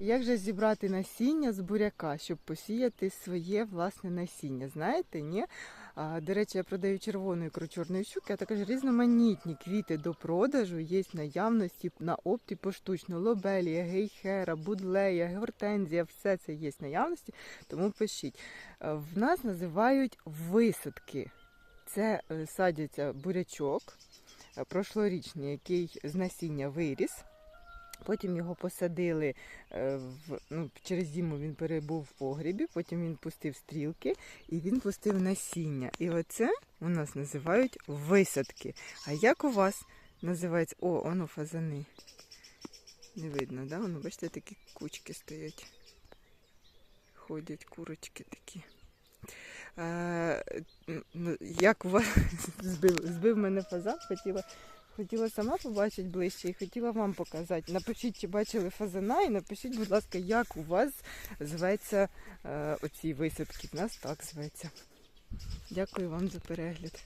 Як же зібрати насіння з буряка, щоб посіяти своє власне насіння? Знаєте, ні? А, до речі, я продаю червону ікру чорної щуки, а також різноманітні квіти до продажу є в наявності на опті поштучно. Лобелія, гейхера, будлея, гортензія, все це є в наявності, тому пишіть. Е, В нас називають висадки. Це е, садяться бурячок е, прошлорічний, який з насіння виріс. Потім його посадили е, в, ну, через зиму він перебув в погрібі, потім він пустив стрілки і він пустив насіння. І оце у нас називають висадки. А як у вас називається? О, воно фазани. Не видно, да? Воно, бачите, такі кучки стоять. Ходять курочки такі. Е, як у вас збив, збив мене фазан, хотіла Хотіла сама побачити ближче і хотіла вам показати. Напишіть, чи бачили фазана, і напишіть, будь ласка, як у вас зветься е, оці висадки. В нас так зветься. Дякую вам за перегляд.